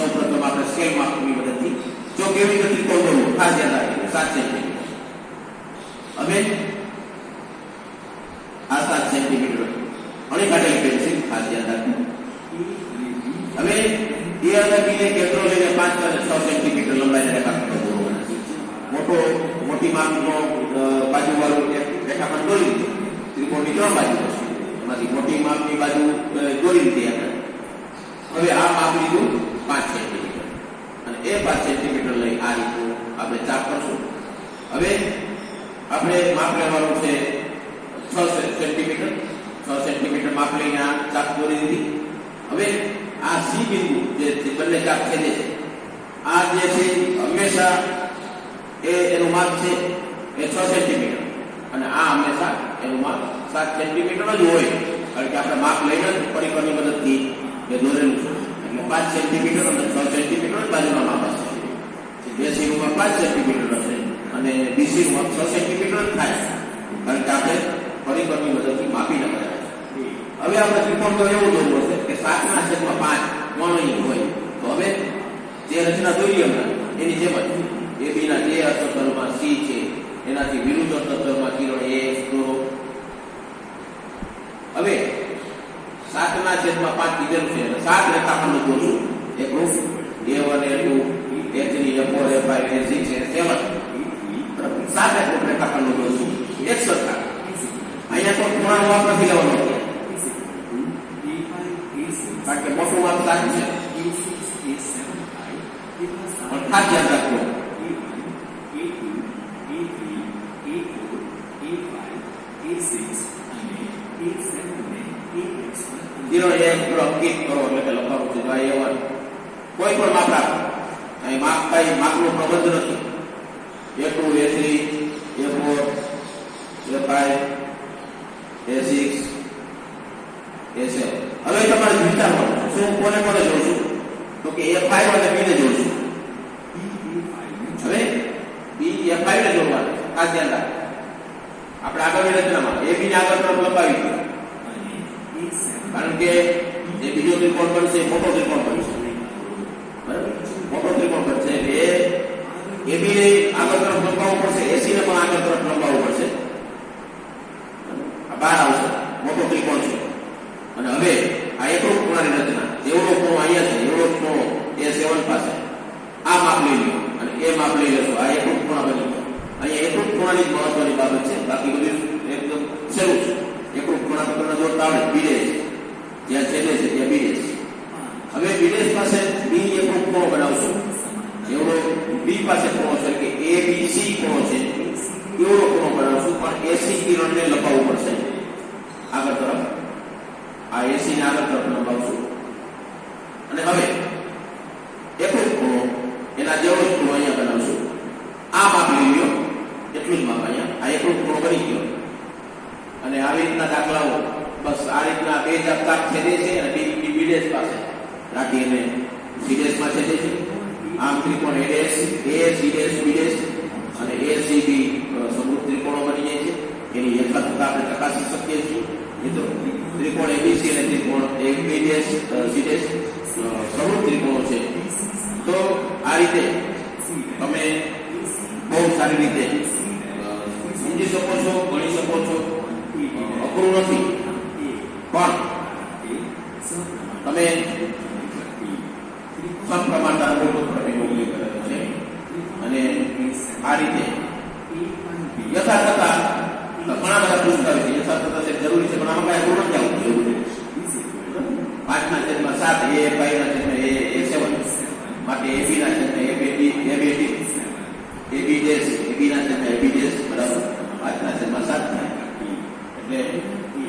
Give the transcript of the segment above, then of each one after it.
સૌ પ્રથમ આપણે સ્કેલ માપની મદદથી જો કેવી રીતે ત્રિકોણ ખાસ યાદ રાખીએ સાત સેન્ટીમીટર હવે આ સાત સેન્ટીમીટર અણી કાઢેલી પેન્સિલ ખાસ યાદ રાખવું હવે એ અને બીને કેન્દ્રો લઈને પાંચ અને છ સેન્ટીમીટર લંબાઈને રેખા મોટો મોટી માપનો બાજુવાળું રેખાખંડ દોરી દીધું ત્રિકોણની ત્રણ બાજુ એમાંથી મોટી માપની બાજુ દોરી દીધી આપણે હવે આ માપ લીધું પાંચ સેન્ટીમીટર અને એ પાંચ સેન્ટીમીટર લઈ આ રીતનું આપણે ચાપ કરશું. હવે આપણે માપ લેવાનું છે છ સેન્ટીમીટર. છ સેન્ટીમીટર માપ લઈને આ ચાપ દોરી દીધી. હવે આ સી બિંદુ જે બંને ચાપ છે. આ જે છે, હંમેશા એ એનું માપ છે એ છ સેન્ટીમીટર. અને આ હંમેશા એનું માપ સાત સેન્ટીમીટર જ હોય. કારણ કે આપણે માપ લઈને જ પરિકરની મદદથી એ દોરેલું છે. પાંચ સેન્ટીમીટર અને છ સેન્ટીમીટર બાજુમાં માપ હશે એસી નું પાંચ સેન્ટીમીટર હશે અને ડીસી નું છ સેન્ટીમીટર થાય કારણ કે આપણે પરિબળની મદદથી માપી છે હવે આપણે ત્રિકોણ તો એવું જોવું હશે કે સાતના છેદમાં પાંચ કોણ હોય તો હવે જે રચના દોરી હમણાં એની જેમ જ એ બીના જે અર્થતલમાં સી છે એનાથી વિરુદ્ધ અર્થતલમાં કિરણ એ દોરો હવે સાતના છેદમાં પાંચ કીધેલું છે સાત રેખાખંડ દોરશું એક રૂપ A one A two A three A four A five A six A seven સાત એક રેખાખંડ દોરશું એક સરખા અહીંયા તો ખૂણાનો માપ નથી લેવાનો કારણ કે મોટું માપ સાત છે કોઈ પણ માપ રાખો અહીં માપ કઈ માપનો પ્રબંધ નથી. A two A three A four A five A six A seven હવે તમારે વિચારવાનું શું કોને કોને છું? તો કે એ ફાઈવ અને બીને જોઉં છું. હવે બી એ ફાઈવ ને જોવા. ખાસ ધ્યાન રાખો. આપણે આગળની રચનામાં એ બીને આગળ તરફ લંબાવી દીધું કારણ કે જે બીજો ત્રિકોણ બનશે મોટો ત્રિકોણ બનશે. બરાબર પડશે એટલે એ બી આગળ તરફ લંબાવવું પડશે એસી ને પણ આગળ તરફ લંબાવવું પડશે બહાર આવશે મોટો ત્રિકોણ છે અને હવે આ એકરૂપ ખૂણાની રચના એવડો ખૂણો અહીંયા છે એવડો ખૂણો એ સેવન પાસે આ માપ લઈ લો અને એ માપ લઈ લેશો આ એકરૂપ ખૂણા બની અહીંયા એકરૂપ ખૂણાની જ મહત્વની બાબત છે બાકી બધું એકદમ સહેલું છે એકરૂપ ખૂણા પર દોરતા આવડે છે જ્યાં છેલ્લે છે ત્યાં બીડેશ હવે વિદેશ પાસે બી એકરૂપ કો બનાવશું એવડો બી પાસે કોણો છે કે એ બી સી ખૂણો છે એવડો ખૂણો બનાવશું પણ એસી કિરણને લંબાવવું પડશે આગળ તરફ આ એસી ને આગળ તરફ લંબાવશું અને હવે એક જ ખૂણો એના જેવો જ ખૂણો અહીંયા બનાવશું આ માપ લઈ લ્યો એટલું જ માપ અહીંયા આ એકલો ખૂણો બની ગયો અને આવી રીતના દાખલાઓ બસ આ રીતના બે જ છેદે છે અને બી બી પાસે રાખી અને સીડેશમાં છે. આમ ત્રિકોણ એડેસ એ સીડેશ બીડેશ અને એ સી બી સમૃદ્ધ ત્રિકોણો બની જાય છે. એની યથાર્થતા આપણે ચકાસી શકીએ છીએ. મિત્રો ત્રિકોણ એબીસી અને ત્રિકોણ એબીડેશ સીડેસ સમૃદ્ધ ત્રિકોણો છે. તો આ રીતે તમે બહુ સારી રીતે સમજી શકો છો, ગણી શકો છો. અઘરું નથી. પણ તમે સમપ્રમાણતા મૂળભૂત પ્રતિબંધ કરે છે. અને આ રીતે યથાર્થતા, ઘણા બધા પુસ્તકો છે. યથાર્થતા છે, જરૂરી છે, પણ આમાં કાંઈ પૂર્ણ નથી આવતું, એવું પાંચના છેદમાં સાત, એ પાઈના છેદમાં એ સેવન. માટે એ બી ના છેદમાં એ બે ડી એ બી ડેશ એ બી ના છેદમાં એ બી ડેશ બરાબર પાંચના છેદમાં સાત થાય એટલે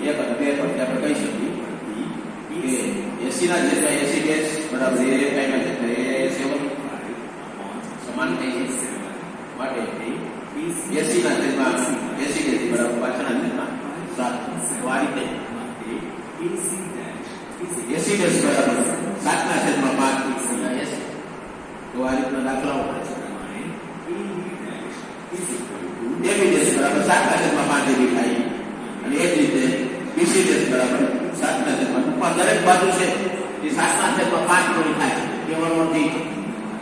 એક અને બે પરથી આપણે કહી શકીએ કે એસી ના છેદમાં એસી ડેશ બરાબર એ પાઈના છેદમાં એ સેવન સમાન થઈ છે માટે એસી ના છેદમાં એસી ડેશ બરાબર પાંચના છેદમાં સાત તો આ રીતે એસી ડેશ બરાબર સાતના છેદમાં પાંચ ગુણ્યા એસી તો આ રીતના દાખલાઓ પડે છે એબી ડેશ બરાબર સાતના છેદમાં પાંચ એબી થાય અને એ જ રીતે બીસી ડેશ બરાબર સાતના છેદમાં ટૂંકમાં દરેક બાજુ છે એ સાતમા ધર્મ પાંચ ગણી થાય. કહેવાનો અર્થ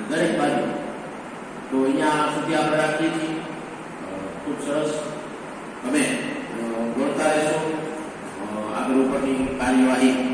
દરેક બાજુ. તો અહીંયા સુધી આપણે રાખીએ છીએ. ખૂબ સરસ. તમે દોડતા રહેશો. આગળ ઉપરની કાર્યવાહી